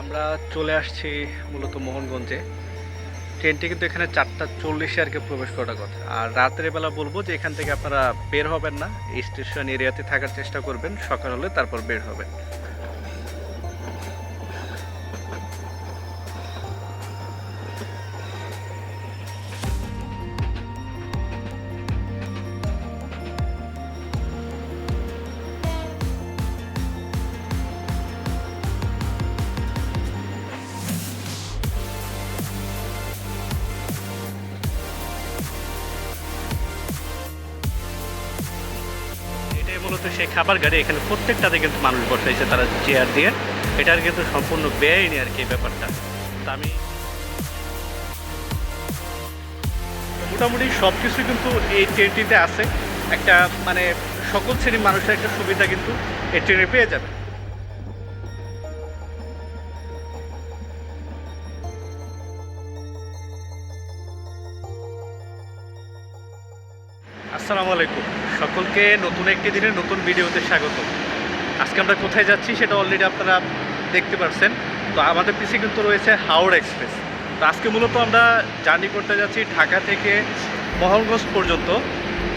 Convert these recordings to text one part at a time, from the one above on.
আমরা চলে আসছি মূলত মোহনগঞ্জে। ট্রেনটি কিন্তু এখানে চারটা চল্লিশে আর কি প্রবেশ করার কথা। আর রাতের বেলা বলব যে এখান থেকে আপনারা বের হবেন না স্টেশন এরিয়াতে থাকার চেষ্টা করবেন, সকাল হলে তারপর বের হবেন। মূলত সেই খাবার গাড়ি, এখানে প্রত্যেকটাতে কিন্তু মানুষ বসাইছে তারা চেয়ার দিয়ে। এটার কিন্তু সম্পূর্ণ ব্যয়নি আর কি ব্যাপারটা। আমি মোটামুটি সব কিছু কিন্তু এই ট্রেনটিতে আছে। একটা মানে সকল শ্রেণির মানুষের একটা সুবিধা কিন্তু এই ট্রেনে পেয়ে যাবে। আসসালামু আলাইকুম। সকলকে নতুন একটি দিনে নতুন ভিডিওতে স্বাগত। আজকে আমরা কোথায় যাচ্ছি সেটা অলরেডি আপনারা দেখতে পারছেন। তো আমাদের পিছিয়ে কিন্তু রয়েছে হাওড় এক্সপ্রেস। তো আজকে মূলত আমরা জার্নি করতে যাচ্ছি ঢাকা থেকে মোহনগঞ্জ পর্যন্ত।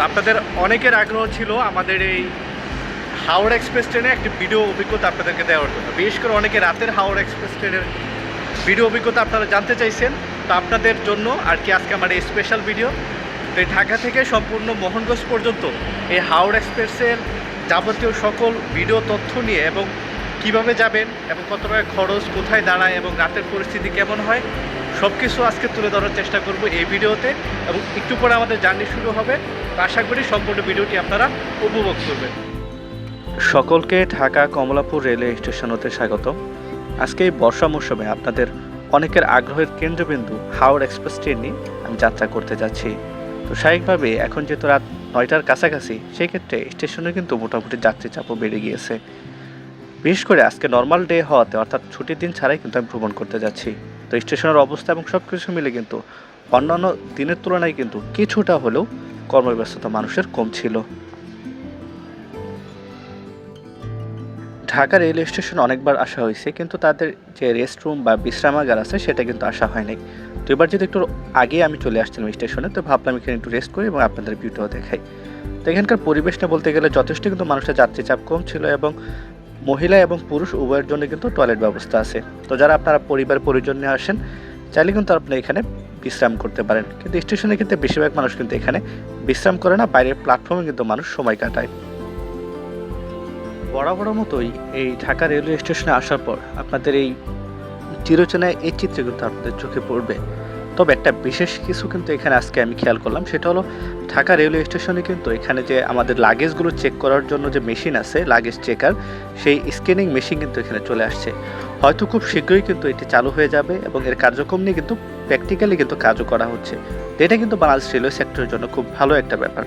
আপনাদের অনেকের আগ্রহ ছিল আমাদের এই হাওড় এক্সপ্রেস ট্রেনে একটি ভিডিও অভিজ্ঞতা আপনাদেরকে দেওয়ার জন্য। বিশেষ করে অনেকে রাতের হাওড় এক্সপ্রেস ট্রেনের ভিডিও অভিজ্ঞতা আপনারা জানতে চাইছেন। তো আপনাদের জন্য আর কি আজকে আমার এই স্পেশাল ভিডিও তো এই ঢাকা থেকে সম্পূর্ণ মোহনগঞ্জ পর্যন্ত এই হাওড় এক্সপ্রেসের যাবতীয় সকল ভিডিও তথ্য নিয়ে এবং কীভাবে যাবেন এবং কত টাকা খরচ, কোথায় দাঁড়ায় এবং রাতের পরিস্থিতি কেমন হয় সব কিছু আজকে তুলে ধরার চেষ্টা করব এই ভিডিওতে এবং একটু পরে আমাদের জার্নি শুরু হবে। আশা করি সম্পূর্ণ ভিডিওটি আপনারা উপভোগ করবেন। সকলকে ঢাকা কমলাপুর রেলওয়ে স্টেশন হতে স্বাগত। আজকে এই বর্ষা মৌসুমে আপনাদের অনেকের আগ্রহের কেন্দ্রবিন্দু হাওড় এক্সপ্রেস ট্রেন নিয়ে আমি যাত্রা করতে যাচ্ছি। তো স্বাভাবিকভাবে এখন যেহেতু রাত নয়টার কাছাকাছি সেই ক্ষেত্রে স্টেশনে কিন্তু মোটামুটি যাত্রী চাপও বেড়ে গিয়েছে। বিশেষ করে আজকে নর্মাল ডে হওয়াতে, অর্থাৎ ছুটির দিন ছাড়াই কিন্তু আমি ভ্রমণ করতে যাচ্ছি। তো স্টেশনের অবস্থা এবং সব কিছু মিলে কিন্তু অন্যান্য দিনের তুলনায় কিন্তু কিছুটা হলেও কর্মব্যস্ততা মানুষের কম ছিল। ঢাকা রেল স্টেশন অনেকবার আসা হয়েছে, কিন্তু তাদের যে রেস্ট রুম বা বিশ্রামাগার আছে, সেটা কিন্তু আসা হয়নি। তো এবার যদি একটু আগে আমি চলে আসছিলাম স্টেশনে, তো ভাবলাম এখানে একটু রেস্ট করি এবং আপনাদের ভিউটাও দেখাই। তো এখানকার পরিবেশটা বলতে গেলে যথেষ্ট কিন্তু মানুষের যাত্রী চাপ কম ছিল এবং মহিলা এবং পুরুষ উভয়ের জন্য কিন্তু টয়লেট ব্যবস্থা আছে। তো যারা আপনারা পরিবার পরিজন নিয়ে আসেন, চাইলে কিন্তু আপনারা এখানে বিশ্রাম করতে পারেন। কিন্তু স্টেশনে কিন্তু বেশিরভাগ মানুষ কিন্তু এখানে বিশ্রাম করে না, বাইরের প্ল্যাটফর্মে কিন্তু মানুষ সময় কাটায়। বরাবর মতোই এই ঢাকা রেলওয়ে স্টেশনে আসার পর আপনাদের এই চিরচেনায় এই চিত্রে কিন্তু আপনাদের চোখে পড়বে। তবে একটা বিশেষ কিছু কিন্তু এখানে আজকে আমি খেয়াল করলাম, সেটা হলো ঢাকা রেলওয়ে স্টেশনে কিন্তু এখানে যে আমাদের লাগেজগুলো চেক করার জন্য যে মেশিন আছে, লাগেজ চেকার সেই স্ক্যানিং মেশিন কিন্তু এখানে চলে আসছে। হয়তো খুব শীঘ্রই কিন্তু এটি চালু হয়ে যাবে এবং এর কার্যক্রম নিয়ে কিন্তু প্র্যাকটিক্যালি কিন্তু কাজও করা হচ্ছে। এটা কিন্তু বাংলাদেশ রেলওয়ে সেক্টরের জন্য খুব ভালো একটা ব্যাপার।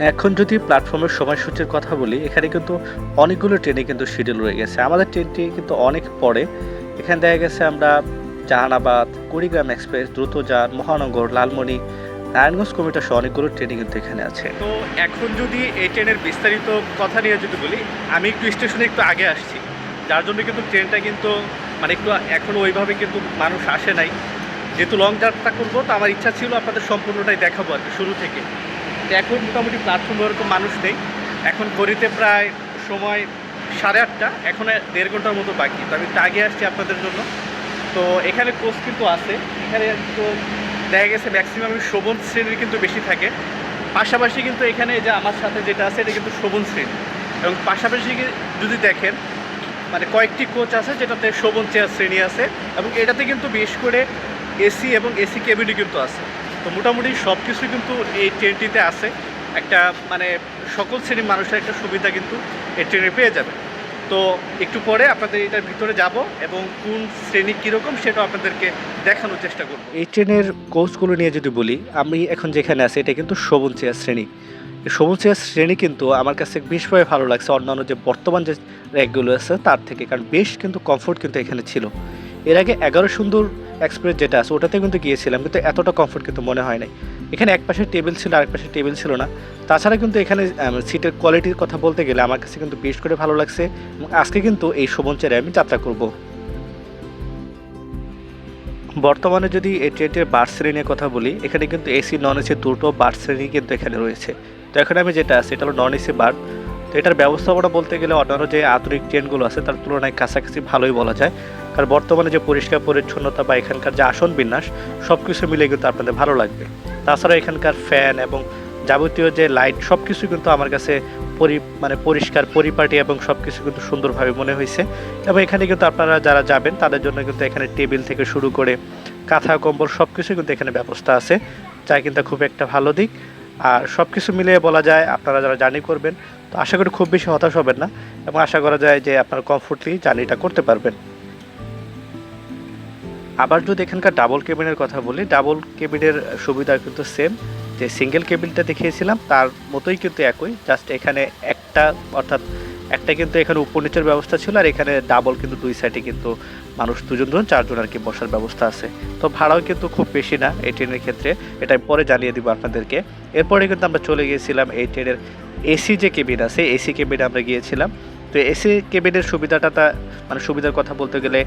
এখন যদি প্ল্যাটফর্মের সময়সূচির কথা বলি, এখানে কিন্তু অনেকগুলো ট্রেনে কিন্তু শিডিউল রয়ে গেছে। আমাদের ট্রেনটি কিন্তু অনেক পরে। এখানে দেখা গেছে আমরা জাহানাবাদ, কুড়িগ্রাম এক্সপ্রেস, দ্রুতযান, মহানগর, লালমনি, নারায়ণগঞ্জ কমিটার সহ অনেকগুলো ট্রেনই কিন্তু এখানে আছে। তো এখন যদি এই ট্রেনের বিস্তারিত কথা নিয়ে যদি বলি, আমি একটু স্টেশনে একটু আগে আসছি। যার জন্য কিন্তু ট্রেনটা কিন্তু মানে একটু এখন ওইভাবে কিন্তু মানুষ আসে নাই। যেহেতু লং যাত্রা করব, তো আমার ইচ্ছা ছিল আপনাদের সম্পূর্ণটাই দেখাবো আর কি, শুরু থেকে। এখন মোটামুটি প্ল্যাটফর্ম ওরকম মানুষ নেই। এখন ঘড়িতে প্রায় সময় সাড়ে আটটা, এখন দেড় ঘণ্টার মতো বাকি। তো আমি আগে আসছি আপনাদের জন্য। তো এখানে কোচ কিন্তু আছে। এখানে তো দেখা গেছে ম্যাক্সিমাম শোভন শ্রেণির কিন্তু বেশি থাকে। পাশাপাশি কিন্তু এখানে যে আমার সাথে যেটা আছে, এটা কিন্তু শোভন শ্রেণি। এবং পাশাপাশি যদি দেখেন মানে কয়েকটি কোচ আছে যেটাতে শোভন চেয়ার শ্রেণি আছে এবং এটাতে কিন্তু বেশ করে এসি এবং এসি কেবিনই কিন্তু আছে। তো মোটামুটি সব কিছুই কিন্তু এই ট্রেনটিতে আছে। একটা মানে সকল শ্রেণির মানুষের একটা সুবিধা কিন্তু এই ট্রেনে পেয়ে যাবে। তো একটু পরে আপনাদের এটার ভিতরে যাব এবং কোন শ্রেণি কীরকম সেটাও আপনাদেরকে দেখানোর চেষ্টা করব। এই ট্রেনের কোচগুলো নিয়ে যদি বলি, আমি এখন যেখানে আছি, এটা কিন্তু সবুজ চেয়ার শ্রেণি। শোভন চেয়ার শ্রেণি কিন্তু আমার কাছে বেশভাবে ভালো লাগছে, অন্যান্য যে বর্তমান যে র্যাকগুলো আছে, তার থেকে। কারণ বেশ কিন্তু কমফোর্ট কিন্তু এখানে ছিল। এর আগে এগারো সুন্দর এক্সপ্রেস যেটা আছে ওটাতে কিন্তু গিয়েছিলাম, কিন্তু এতটা কমফোর্ট কিন্তু মনে হয় নাই। এখানে এক পাশে টেবিল ছিল, আরেক পাশে টেবিল ছিল না। তাছাড়া কিন্তু এখানে সিটের কোয়ালিটির কথা বলতে গেলে আমার কাছে কিন্তু বেশ করে ভালো লাগছে, এবং আজকে কিন্তু এই শোভন চেয়ারে আমি যাত্রা করব। বর্তমানে যদি এই ট্রেনটির বার শ্রেণির কথা বলি, এখানে কিন্তু এসি নন এসি দুটো বার শ্রেণি কিন্তু এখানে রয়েছে। তো এখানে আমি যেটা আছে, এটা হলো নন এসি বার তো এটার ব্যবস্থাপনা বলতে গেলে অন্যান্য যে আধুনিক ট্রেনগুলো আছে, তার তুলনায় কাছাকাছি ভালোই বলা যায়। কারণ বর্তমানে যে পরিষ্কার, পরিচ্ছন্নতা বা এখানকার যে আসন বিন্যাস সব কিছু মিলে কিন্তু আপনাদের ভালো লাগবে। তাছাড়া এখানকার ফ্যান এবং যাবতীয় যে লাইট সব কিছু কিন্তু আমার কাছে পরি মানে পরিষ্কার, পরিপাটি এবং সব কিছু কিন্তু সুন্দরভাবে মনে হয়েছে। এবং এখানে কিন্তু আপনারা যারা যাবেন, তাদের জন্য কিন্তু এখানে টেবিল থেকে শুরু করে কাঁথা, কম্বল সব কিছু কিন্তু এখানে ব্যবস্থা আছে, যা কিন্তু খুব একটা ভালো দিক। আর সব কিছু মিলিয়ে বলা যায়, আপনারা যারা জার্নি করবেন তো আশা করি খুব বেশি হতাশ হবেন না এবং আশা করা যায় যে আপনারা কমফোর্টলি জার্নিটা করতে পারবেন। আবার যদি এখানকার ডাবল কেবিনের কথা বলি ডাবল কেবিনের সুবিধা কিন্তু সেম যে সিঙ্গেল কেবিনটা দেখিয়েছিলাম, তার মতোই কিন্তু একই জাস্ট এখানে একটা, অর্থাৎ একটা কিন্তু এখানে উপর নিচের ব্যবস্থা ছিল আর এখানে ডাবল কিন্তু দুই সাইডে কিন্তু মানুষ দুজন দুজন, চারজন আর কি বসার ব্যবস্থা আছে। তো ভাড়াও কিন্তু খুব বেশি না এই ট্রেনের ক্ষেত্রে এটা পরে জানিয়ে দিব আপনাদেরকে। এরপরে কিন্তু আমরা চলে গিয়েছিলাম এই ট্রেনের এসি যে কেবিন আছে, এসি কেবিনে আমরা গিয়েছিলাম। তো এসি কেবিনের সুবিধাটা তা মানে সুবিধার কথা বলতে গেলে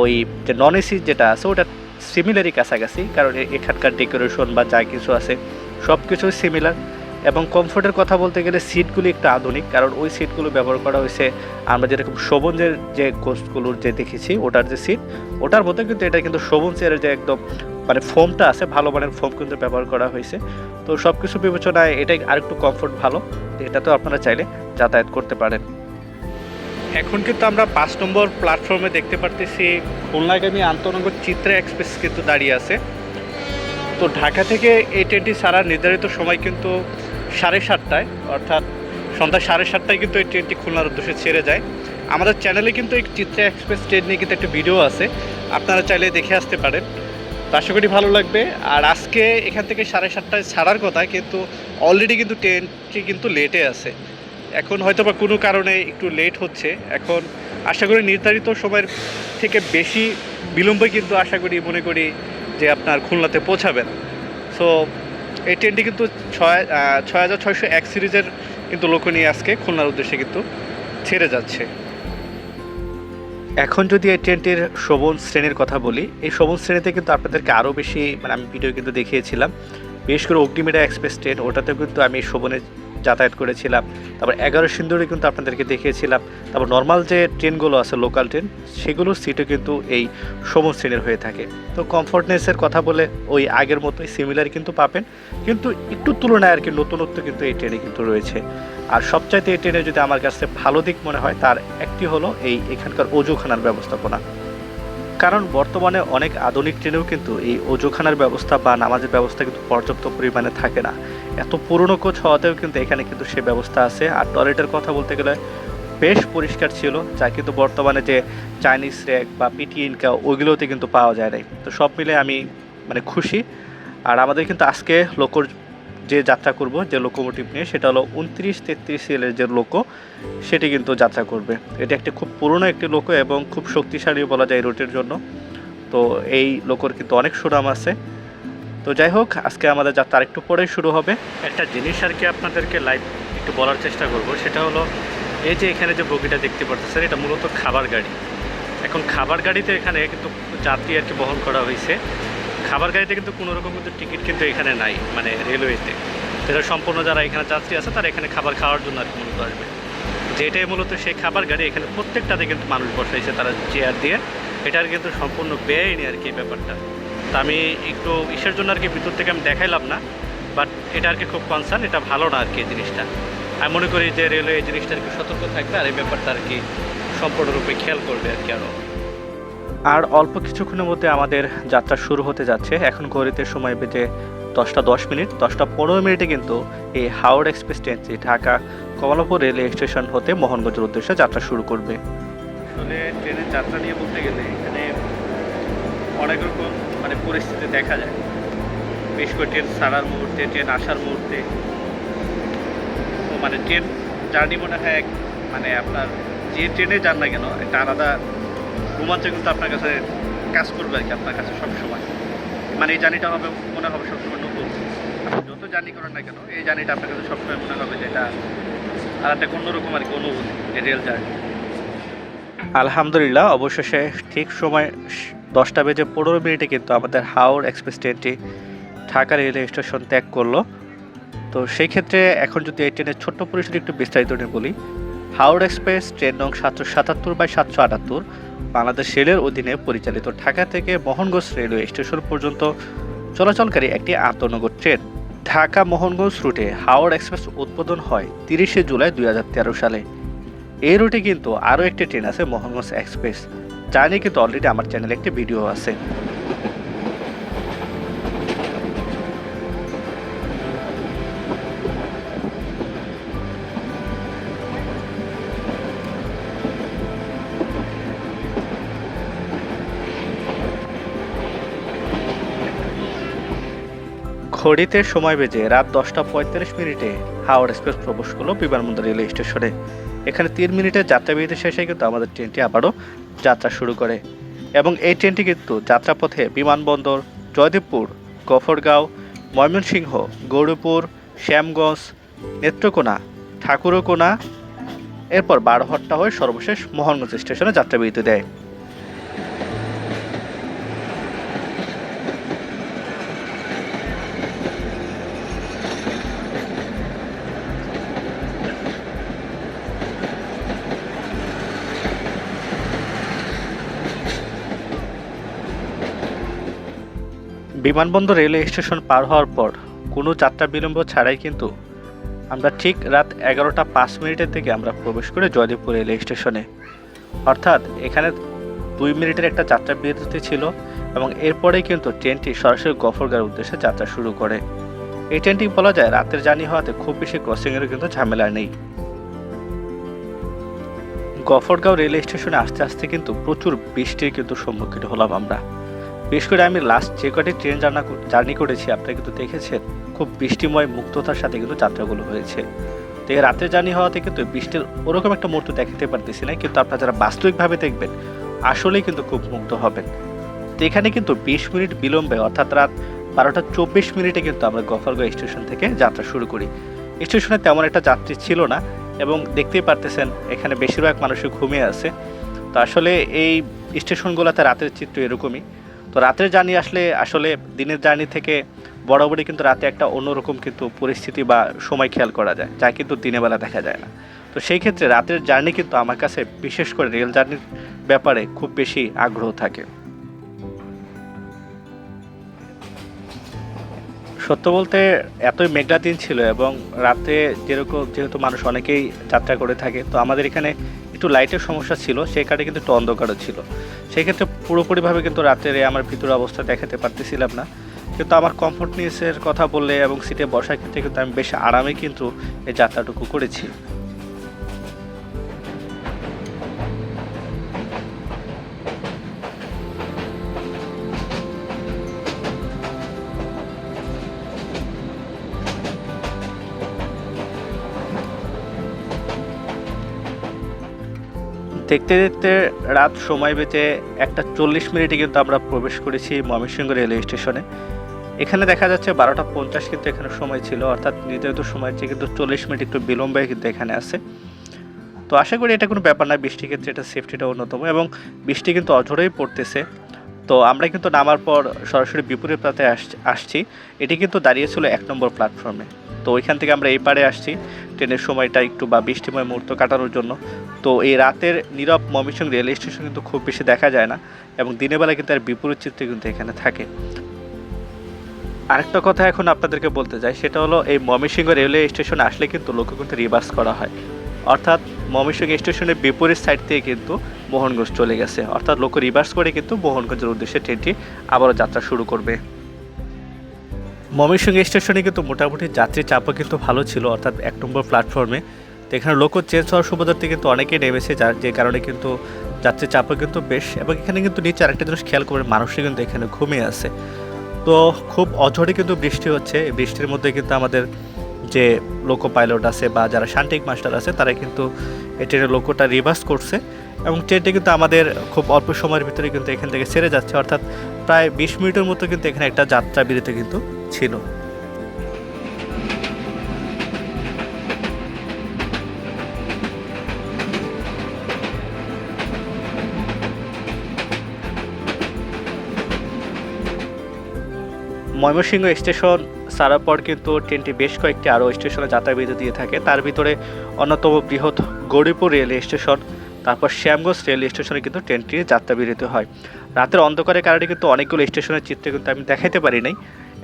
ওই যে নন এসি যেটা আছে, ওটা সিমিলারই কাছাকাছি, কারণ এখানকার ডেকোরেশন বা যা কিছু আছে সব কিছুই সিমিলার এবং কমফোর্টের কথা বলতে গেলে সিটগুলি একটু আধুনিক, কারণ ওই সিটগুলো ব্যবহার করা হয়েছে, আমরা যেরকম শোভনজের যে কোস্টগুলোর যে দেখেছি, ওটার যে সিট ওটার মধ্যে কিন্তু এটা কিন্তু শোভন চেয়ারের যে একদম মানে ফোমটা আছে, ভালো মানের ফোম কিন্তু ব্যবহার করা হয়েছে। তো সব কিছু বিবেচনায় এটাই আরেকটু কমফোর্ট ভালো, এটা তো আপনারা চাইলে যাতায়াত করতে পারেন। এখন কিন্তু আমরা পাঁচ নম্বর প্ল্যাটফর্মে দেখতে পারতেছি, খুলনাগামী আন্তনগর চিত্রা এক্সপ্রেস কিন্তু দাঁড়িয়ে আছে। তো ঢাকা থেকে এই ট্রেনটি ছাড়ার নির্ধারিত সময় কিন্তু সাড়ে সাতটায়, অর্থাৎ সন্ধ্যা সাড়ে সাতটায় কিন্তু এই ট্রেনটি খুলনার উদ্দেশ্যে ছেড়ে যায়। আমাদের চ্যানেলে কিন্তু এই চিত্রা এক্সপ্রেস ট্রেন নিয়ে কিন্তু একটা ভিডিও আছে, আপনারা চাইলে দেখে আসতে পারেন। তো আশা করি ভালো লাগবে। আর আজকে এখান থেকে সাড়ে সাতটায় ছাড়ার কথা, কিন্তু অলরেডি কিন্তু ট্রেনটি কিন্তু লেটে আছে। এখন হয়তো বা কোনো কারণে একটু লেট হচ্ছে। এখন আশা করি নির্ধারিত সময়ের থেকে বেশি বিলম্বে কিন্তু আশা করি মনে করি যে আপনার খুলনাতে পৌঁছাবেন। সো এই ট্রেনটি কিন্তু ছয় ছয় হাজার ছয়শো এক সিরিজের কিন্তু লোক নিয়ে আজকে খুলনার উদ্দেশ্যে কিন্তু ছেড়ে যাচ্ছে। এখন যদি এই ট্রেনটির শোভন শ্রেণির কথা বলি, এই শোভন শ্রেণীতে কিন্তু আপনাদেরকে আরও বেশি মানে আমি ভিডিও কিন্তু দেখিয়েছিলাম। বিশেষ করে অগ্নিমেরা এক্সপ্রেস ট্রেন ওটাতেও কিন্তু আমি শোভনে যাতায়াত করেছিলাম। তারপর এগারো সিন্দুরে কিন্তু আপনাদেরকে দেখিয়েছিলাম। তারপর নর্মাল যে ট্রেনগুলো আছে লোকাল ট্রেন সেগুলোর সিটও কিন্তু এই শোভন শ্রেণির হয়ে থাকে। তো কমফোর্টনেসের কথা বলে ওই আগের মতোই সিমিলার কিন্তু পাবেন। কিন্তু একটু তুলনায় আর কি নতুনত্ব কিন্তু এই ট্রেনে কিন্তু রয়েছে। আর সবচাইতে এই ট্রেনে যদি আমার কাছে ভালো দিক মনে হয়, তার একটি হলো এই এখানকার অজুখানার ব্যবস্থাপনা। কারণ বর্তমানে অনেক আধুনিক ট্রেনেও কিন্তু এই অজুখানার ব্যবস্থা বা নামাজের ব্যবস্থা কিন্তু পর্যাপ্ত পরিমাণে থাকে না। এত পুরনো কোচ হওয়াতেও কিন্তু এখানে কিন্তু সে ব্যবস্থা আছে। আর টয়লেটের কথা বলতে গেলে বেশ পরিষ্কার ছিল, যা কিন্তু বর্তমানে যে চাইনিজ র্যাক বা পিটি ইনকা ওইগুলোতে কিন্তু পাওয়া যায় নাই। তো সব মিলে আমি মানে খুশি। আর আমাদের কিন্তু আজকে লোকর যে যাত্রা করব, যে লোকোমোটিভ নিয়ে, সেটা হলো উনত্রিশ তেত্রিশ সিএলের যে লোকো সেটি কিন্তু যাত্রা করবে। এটি একটি খুব পুরনো একটি লোকো এবং খুব শক্তিশালী বলা যায় রুটের জন্য। তো এই লোকর কিন্তু অনেক সুনাম আছে। তো যাই হোক, আজকে আমাদের যাত্রা আরেকটু পরেই শুরু হবে। একটা জিনিস আর কি আপনাদেরকে লাইভ একটু বলার চেষ্টা করব, সেটা হলো এই যে এখানে যে বগিটা দেখতে পাচ্ছেন এটা মূলত খাবার গাড়ি। এখন খাবার গাড়িতে এখানে কিন্তু যাত্রী আর কি বহন করা হয়েছে। খাবার গাড়িতে কিন্তু কোনো রকম কিন্তু টিকিট কিন্তু এখানে নাই মানে রেলওয়েতে। যেটা সম্পূর্ণ যারা এখানে যাত্রী আছে, তারা এখানে খাবার খাওয়ার জন্য আর কি মূলত আসবে। যেটাই মূলত সেই খাবার গাড়ি এখানে প্রত্যেকটাতে কিন্তু মানুষ বসাইছে, তারা চেয়ার দিয়ে। এটার কিন্তু সম্পূর্ণ ব্যয় ব্যয়নি আর কি ব্যাপারটা। তা আমি একটু ইসের জন্য আর কি ভিতর থেকে আমি দেখাইলাম না বাট এটা আর কি খুব কনসার্ন এটা ভালো না আর কি জিনিসটা। আমি মনে করি যে রেলওয়ে এই জিনিসটা আর কি সতর্ক থাকবে, আর এই ব্যাপারটা আর কি সম্পূর্ণরূপে খেয়াল করবে আর কি আরও আর অল্প কিছুক্ষণের মধ্যে আমাদের যাত্রা শুরু হতে যাচ্ছে। এখন ঘড়িতে সময় বেজে দশটা দশ মিনিট, দশটা পনেরো মিনিটে কিন্তু এই হাওড় এক্সপ্রেস ট্রেনটি ঢাকা কমলাপুর রেলওয়ে স্টেশন হতে মোহনগঞ্জের উদ্দেশ্যে যাত্রা শুরু করবে। আসলে ট্রেনের যাত্রা নিয়ে বলতে গেলে এখানে অনেক রকম মানে পরিস্থিতি দেখা যায়। বেশ করে ট্রেন ছাড়ার মুহূর্তে, ট্রেন আসার মুহূর্তে। মানে ট্রেন জার্নি মনে হয় এক মানে আপনার যে ট্রেনে যান না কেন, একটা আলাদা রোমাঞ্চ কিন্তু আপনার কাছে কাজ করবে আর কি আপনার কাছে সবসময়। মানে এই জার্নিটা হবে, মনে হবে সবসময় নতুন। যত জার্নি করেন না কেন, এই জার্নিটা আপনার কাছে সবসময় মনে হবে যে এটা আর একটা অন্যরকম আর কি অনুভূতি এই রেল জার্নি আলহামদুলিল্লাহ, অবশেষে ঠিক সময় দশটা বেজে পনেরো মিনিটে কিন্তু আমাদের হাওড় এক্সপ্রেস ট্রেনটি ঢাকা রেল স্টেশন ত্যাগ করল। তো সেই ক্ষেত্রে এখন যদি এই ট্রেনের ছোট্ট পরিসরে একটু বিস্তারিত নিয়ে বলি হাওড় এক্সপ্রেস ট্রেন নং সাতশো সাতাত্তর বাই সাতশো আটাত্তর বাংলাদেশ রেলের অধীনে পরিচালিত ঢাকা থেকে মোহনগঞ্জ রেলওয়ে স্টেশন পর্যন্ত চলাচলকারী একটি আন্তনগর ট্রেন ঢাকা মোহনগঞ্জ রুটে হাওড় এক্সপ্রেস উদ্বোধন হয় তিরিশে জুলাই দুই হাজার তেরো সালে। এই রুটে কিন্তু আরও একটি ট্রেন আছে মোহনগঞ্জ এক্সপ্রেস। যা নিয়ে কিন্তু অলরেডি আমার চ্যানেলে একটি ভিডিও আছে। ঘড়িতে সময় বেজে রাত দশটা পঁয়তাল্লিশ মিনিটে হাওড় এক্সপ্রেস প্রবেশ করল বিমানবন্দর রেল স্টেশনে। এখানে তিন মিনিটের যাত্রাবিরতি শেষে কিন্তু আমাদের ট্রেনটি আবারও যাত্রা শুরু করে। এবং এই ট্রেনটি কিন্তু যাত্রাপথে বিমানবন্দর, জয়দেবপুর, গফরগাঁও, ময়মনসিংহ গৌরীপুর শ্যামগঞ্জ, নেত্রকোনা, ঠাকুরকোনা, এরপর বারোহট্টা হয়ে সর্বশেষ মোহনগঞ্জ স্টেশনে যাত্রাবিরতি দেয়। বিমানবন্দর রেলওয়ে স্টেশন পার হওয়ার পর কোনো যাত্রা বিলম্ব ছাড়াই কিন্তু আমরা ঠিক রাত এগারোটা পাঁচ মিনিটের দিকে আমরা প্রবেশ করে জয়দেবপুর রেলওয়ে স্টেশনে। অর্থাৎ এখানে দুই মিনিটের একটা যাত্রা বিরতি ছিল এবং এরপরেই কিন্তু ট্রেনটি সরাসরি গফরগাঁর উদ্দেশ্যে যাত্রা শুরু করে। এই ট্রেনটি বলা যায় রাতের জার্নি হওয়াতে খুব বেশি ক্রসিংয়েরও কিন্তু ঝামেলা নেই। গফরগাঁও রেলওয়ে স্টেশনে আসতে আসতে কিন্তু প্রচুর বৃষ্টির কিন্তু সম্মুখীন হলাম আমরা। বিশেষ করে আমি লাস্ট যে কটি ট্রেন জার্না জার্নি করেছি, আপনারা কিন্তু দেখেছেন, খুব বৃষ্টিময়, মুক্ততার সাথে কিন্তু যাত্রাগুলো হয়েছে। তো এই রাতের জার্নি হওয়াতে কিন্তু বৃষ্টির ওরকম একটা মুহূর্ত দেখাতে পারতেছি না, কিন্তু আপনারা যারা বাস্তবিকভাবে দেখবেন, আসলেই কিন্তু খুব মুগ্ধ হবেন। তো এখানে কিন্তু বিশ মিনিট বিলম্বে, অর্থাৎ রাত বারোটা চব্বিশ মিনিটে কিন্তু আমরা গফরগাঁও স্টেশন থেকে যাত্রা শুরু করি। স্টেশনে তেমন একটা যাত্রী ছিল না এবং দেখতেই পারতেছেন, এখানে বেশিরভাগ মানুষই ঘুমিয়ে আছে। তো আসলে এই স্টেশনগুলোতে রাতের চিত্র এরকমই। তো রাতের জার্নি আসলে আসলে দিনের জার্নি থেকে বরাবরই কিন্তু রাতে একটা অন্যরকম কিন্তু পরিস্থিতি বা সময় খেয়াল করা যায়, যা কিন্তু দিনের বেলা দেখা যায় না। তো সেই ক্ষেত্রে রাতের জার্নি কিন্তু আমার কাছে বিশেষ করে রেল জার্নির ব্যাপারে খুব বেশি আগ্রহ থাকে। সত্য বলতে এতই মেঘলা দিন ছিল এবং রাতে যেরকম, যেহেতু মানুষ অনেকেই যাত্রা করে থাকে, তো আমাদের এখানে একটু লাইটের সমস্যা ছিল, সেই কারণে কিন্তু একটু অন্ধকারও ছিল। সেই ক্ষেত্রে পুরোপুরিভাবে কিন্তু রাতের আমার ভিতর অবস্থা দেখাতে পারতেছিলাম না। কিন্তু আমার কমফোর্টনেসের কথা বললে এবং সিটে বসার ক্ষেত্রে কিন্তু আমি বেশ আরামে কিন্তু এই যাত্রাটুকু করেছি। দেখতে দেখতে রাত সময় বেঁচে একটা চল্লিশ মিনিটে কিন্তু আমরা প্রবেশ করেছি ময়মনসিংহ রেলওয়ে স্টেশনে। এখানে দেখা যাচ্ছে বারোটা পঞ্চাশ কিন্তু এখানে সময় ছিল, অর্থাৎ নির্ধারিত সময়ের চেয়ে কিন্তু চল্লিশ মিনিট একটু বিলম্বে কিন্তু এখানে আছে। তো আশা করি এটা কোনো ব্যাপার না বৃষ্টির ক্ষেত্রে এটা সেফটিটা অন্যতম এবং বৃষ্টি কিন্তু অঝরেই পড়তেছে। তো আমরা কিন্তু নামার পর সরাসরি বিপরীত প্রাতে আসছি। এটি কিন্তু দাঁড়িয়েছিল এক নম্বর প্ল্যাটফর্মে তো ওইখান থেকে আমরা এই পারে আসছি। ট্রেনের সময়টা একটু বা বৃষ্টিময় মুহূর্ত কাটানোর জন্য। তো এই রাতের নীরব ময়মনসিংহ রেল স্টেশন কিন্তু খুব বেশি দেখা যায় না এবং দিনের বেলা কিন্তু আর বিপরীত চিত্র কিন্তু এখানে থাকে। আরেকটা কথা এখন আপনাদেরকে বলতে চাই, সেটা হলো এই ময়মনসিংহ রেলওয়ে স্টেশন আসলে কিন্তু লোক কিন্তু রিভার্স করা হয়। অর্থাৎ ময়মনসিংহ স্টেশনের বিপরীত সাইড থেকে কিন্তু মোহনগঞ্জ চলে গেছে। অর্থাৎ লোক রিভার্স করে কিন্তু মোহনগঞ্জের উদ্দেশ্যে ট্রেনটি আবারও যাত্রা শুরু করবে। ময়মনসিংহ স্টেশনে কিন্তু মোটামুটি যাত্রী চাপও কিন্তু ভালো ছিল, অর্থাৎ এক নম্বর প্ল্যাটফর্মে এখানে লোক চেঞ্জ হওয়ার সুবিধার্থে কিন্তু অনেকেই নেমেছে, যার যে কারণে কিন্তু যাত্রী চাপও কিন্তু বেশ, এবং এখানে কিন্তু নিচে আরেকটা জিনিস খেয়াল করবেন, মানুষই কিন্তু এখানে ঘুমিয়ে আছে। তো খুব অঝরে কিন্তু বৃষ্টি হচ্ছে বৃষ্টির মধ্যে কিন্তু আমাদের যে লোকো পাইলট আছে বা যারা শান্তিক মাস্টার আছে তারা কিন্তু এই ট্রেনের লোকোটা রিভার্স করছে, এবং ট্রেনটি কিন্তু আমাদের খুব অল্প সময়ের ভিতরে কিন্তু এখান থেকে ছেড়ে যাচ্ছে, অর্থাৎ প্রায় বিশ মিনিটের মতো কিন্তু এখানে একটা যাত্রা বিরতি কিন্তু ছিল। ময়মনসিংহ স্টেশন ছাড়ার পর কিন্তু ট্রেনটি বেশ কয়েকটি আরও স্টেশনে যাত্রাবিরতি দিয়ে থাকে। তার ভিতরে অন্যতম বৃহৎ গৌরীপুর রেল স্টেশন, তারপর শ্যামগঞ্জ রেল স্টেশনে কিন্তু ট্রেনটি যাত্রাবিরতি হয়। রাতের অন্ধকারের কারণে কিন্তু অনেকগুলো স্টেশনের চিত্র কিন্তু আমি দেখাইতে পারি নাই।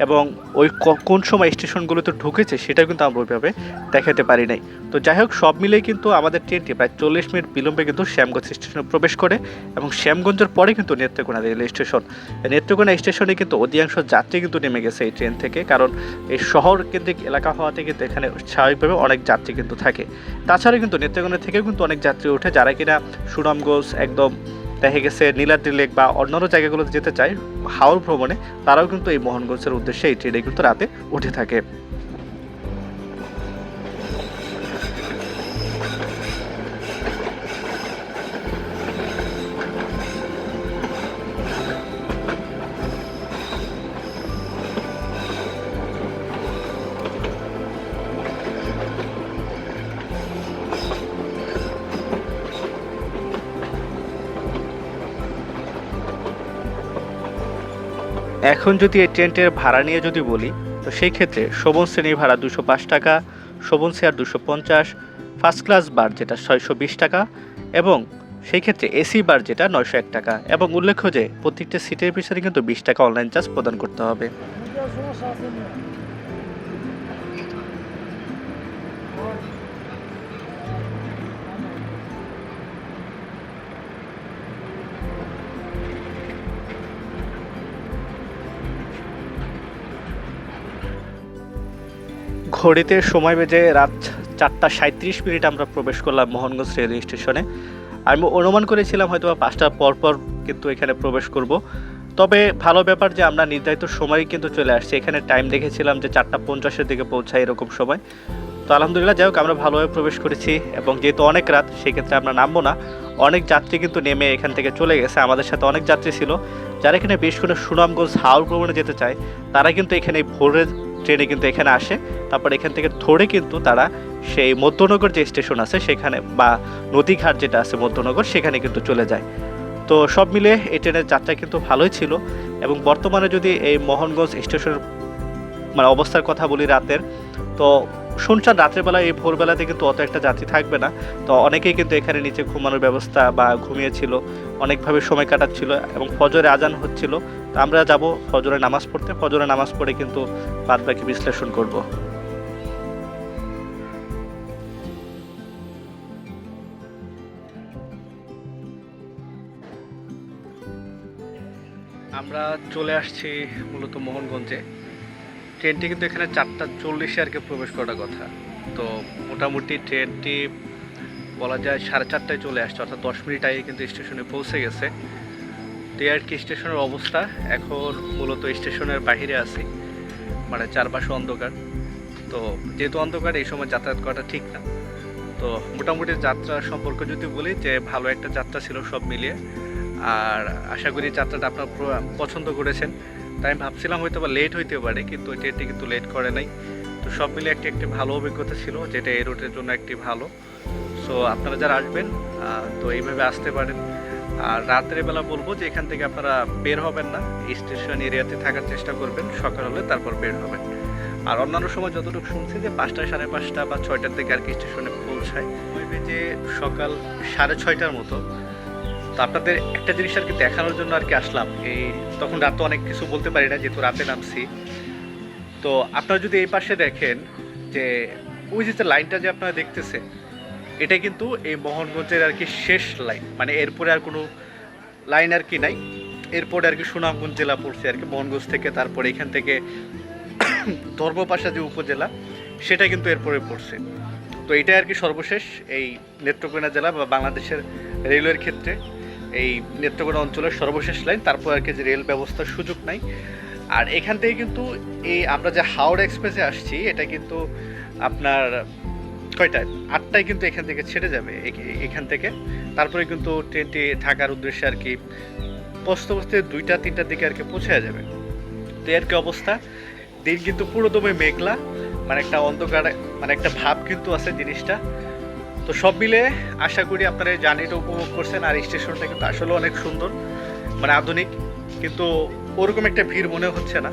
এবং ওই কোন সময় স্টেশনগুলোতে ঢুকেছে সেটা কিন্তু আমরা ওইভাবে দেখাতে পারি নাই। তো যাই হোক, সব মিলেই কিন্তু আমাদের ট্রেনটি প্রায় চল্লিশ মিনিট বিলম্বে কিন্তু শ্যামগঞ্জ স্টেশনে প্রবেশ করে এবং শ্যামগঞ্জের পরে কিন্তু নেত্রকোনা রেল স্টেশন। নেত্রকোনা স্টেশনে কিন্তু অধিকাংশ যাত্রী কিন্তু নেমে গেছে এই ট্রেন থেকে, কারণ এই শহর কেন্দ্রিক এলাকা হওয়াতে কিন্তু এখানে স্বাভাবিকভাবে অনেক যাত্রী কিন্তু থাকে। তাছাড়া কিন্তু নেত্রকোনা থেকেও কিন্তু অনেক যাত্রী ওঠে যারা কিনা সুনামগঞ্জ একদম দেখা গেছে নীলাদ্রি লেক বা অন্যান্য জায়গাগুলোতে যেতে চায় হাওড় ভ্রমণে, তারাও কিন্তু এই মোহনগঞ্জের উদ্দেশ্যে এই ট্রেনে কিন্তু রাতে উঠে থাকে। এখন যদি এই ট্রেনটির ভাড়া নিয়ে যদি বলি, তো সেই ক্ষেত্রে শোভন শ্রেণির ভাড়া দুশো পাঁচ টাকা, শোভন শেয়ার দুশো পঞ্চাশ, ফার্স্ট ক্লাস বার যেটা ছয়শো বিশ টাকা, এবং সেই ক্ষেত্রে এসি বার যেটা নয়শো এক টাকা। এবং উল্লেখ্য যে প্রত্যেকটা সিটের পিছনে কিন্তু বিশ টাকা অনলাইন চার্জ প্রদান করতে হবে। ঘড়িতে সময় বেজে রাত চারটা সাঁত্রিশ মিনিট আমরা প্রবেশ করলাম মোহনগঞ্জ রেল স্টেশনে। আমি অনুমান করেছিলাম হয়তো বা পাঁচটার পর পর কিন্তু এখানে প্রবেশ করব। তবে ভালো ব্যাপার যে আমরা নির্ধারিত সময় কিন্তু চলে আসছি। এখানে টাইম দেখেছিলাম যে চারটা পঞ্চাশের দিকে পৌঁছায় এরকম সময়। তো আলহামদুলিল্লাহ, যাই হোক, আমরা ভালোভাবে প্রবেশ করেছি এবং যেহেতু অনেক রাত, সেক্ষেত্রে আমরা নামবো না। অনেক যাত্রী কিন্তু নেমে এখান থেকে চলে গেছে। আমাদের সাথে অনেক যাত্রী ছিল। যারা এখানে বেশ করে সুনামগঞ্জ, হাওড় ভ্রমণে যেতে চায়, তারা কিন্তু এখানে ভোরের ট্রেনে কিন্তু এখানে আসে। তারপর এখান থেকে ধরে কিন্তু তারা সেই মধ্যনগর যে স্টেশন আছে, সেখানে বা নদীঘাট যেটা আছে মধ্যনগর, সেখানে কিন্তু চলে যায়। তো সব মিলে এই ট্রেনের যাত্রা কিন্তু ভালোই ছিল এবং বর্তমানে যদি এই মোহনগঞ্জ স্টেশনের মানে অবস্থার কথা বলি রাতের, তো শুনছেন, রাতের বেলা এই ভোরবেলাতে কিন্তু অত একটা যাত্রী থাকবে না। তো অনেকেই কিন্তু এখানে নিচে ঘুমানোর ব্যবস্থা বা ঘুমিয়েছিল, অনেকভাবে সময় কাটাচ্ছিল এবং ফজরে আজান হচ্ছিল। তো আমরা যাব ফজরে নামাজ পড়তে। ফজরে নামাজ পড়ে কিন্তু বাদ বাকি বিশ্লেষণ করব। আমরা চলে আসছি মূলত মোহনগঞ্জে। ট্রেনটি কিন্তু এখানে চারটা চল্লিশে আর কি প্রবেশ করার কথা। তো মোটামুটি ট্রেনটি বলা যায় সাড়ে চারটায় চলে আসছে, অর্থাৎ দশ মিনিট আগে কিন্তু স্টেশনে পৌঁছে গেছে। তো আর কি স্টেশনের অবস্থা? এখন মূলত স্টেশনের বাইরে আছি মানে চারপাশে অন্ধকার। তো যেহেতু অন্ধকার, এই সময় যাতায়াত করাটা ঠিক না। তো মোটামুটি যাত্রা সম্পর্কে যদি বলি যে ভালো একটা যাত্রা ছিল সব মিলিয়ে। আর আশা করি যাত্রাটা আপনার পছন্দ করেছেন। তাই আমি ভাবছিলাম হয়তো বা লেট হইতে পারে, কিন্তু ওই ট্রেনটি কিন্তু লেট করে নাই। তো সব মিলে একটি একটি ভালো অভিজ্ঞতা ছিল, যেটা এই রুটের জন্য একটি ভালো। সো আপনারা যারা আসবেন তো এইভাবে আসতে পারেন। আর রাত্রে বেলা বলব যে এখান থেকে আপনারা বের হবেন না স্টেশন এরিয়াতে থাকার চেষ্টা করবেন, সকাল হলে তারপর বের হবেন। আর অন্যান্য সময় যতটুকু শুনছি যে পাঁচটা, সাড়ে পাঁচটা বা ছয়টার থেকে আর কি স্টেশনে পৌঁছায়। যে সকাল সাড়ে ছয়টার মতো আপনাদের একটা জিনিস আর কি দেখানোর জন্য আর কি আসলাম। এই তখন রাত অনেক কিছু বলতে পারি না, যেহেতু রাতে নামছি। তো আপনারা যদি এই পাশে দেখেন যে, ওই যে যে লাইনটা যে আপনারা দেখতেছেন, এটা কিন্তু এই মোহনগঞ্জের আর কি শেষ লাইন। মানে এরপরে আর কোনো লাইন আর কি নাই। এরপরে আর কি সুনামগঞ্জ জেলা পড়ছে আর কি, মোহনগঞ্জ থেকে, তারপরে এখান থেকে ধর্মপাশা যে উপজেলা, সেটা কিন্তু এরপরে পড়ছে। তো এটাই আর কি সর্বশেষ এই নেত্রকোনা জেলা বা বাংলাদেশের রেলওয়ের ক্ষেত্রে। এই নেত্রকোনা অঞ্চলের সর্বশেষ লাইন, তারপর আর কি যে রেল ব্যবস্থার সুযোগ নাই। আর এখান থেকে কিন্তু এই আমরা যে হাওড়া এক্সপ্রেসে আসছি, এটা কিন্তু আপনার কয়টায়? আটটায় কিন্তু এখান থেকে ছেড়ে যাবে এখান থেকে। তারপরে কিন্তু ট্রেনটি ঢাকার উদ্দেশ্যে আর কি বসতে বসতে দুইটা, তিনটার দিকে আর কি পৌঁছে যাবে। তো এর কি অবস্থা? দিন কিন্তু পুরোদমে মেঘলা মানে একটা অন্ধকার মানে একটা ভাব কিন্তু আছে জিনিসটা। তো সব মিলে আশা করি আপনারা এই জার্নিটা উপভোগ করছেন আর স্টেশনটা কিন্তু আসলে অনেক সুন্দর মানে আধুনিক, কিন্তু ওরকম একটা ভিড় মনে হচ্ছে না।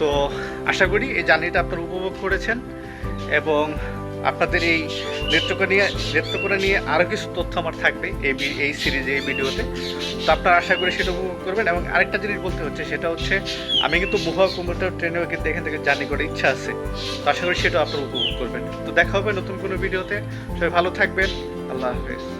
তো আশা করি এই জার্নিটা আপনারা উপভোগ করেছেন এবং আপনাদের এই নৃত্যকে নিয়ে নৃত্যকরা নিয়ে আরও কিছু তথ্য আমার থাকবে এই এই সিরিজে এই ভিডিওতে তো আপনারা আশা করি সেটা উপভোগ করবেন এবং আরেকটা জিনিস বলতে হচ্ছে, সেটা হচ্ছে আমি কিন্তু মহুয়া কম্পিউটার ট্রেনেও কিন্তু এখান থেকে জার্নি করার ইচ্ছা আছে। তো আশা করি সেটা আপনারা উপভোগ করবেন। তো দেখা হবে নতুন কোনো ভিডিওতে সবাই ভালো থাকবেন। আল্লাহ হাফেজ।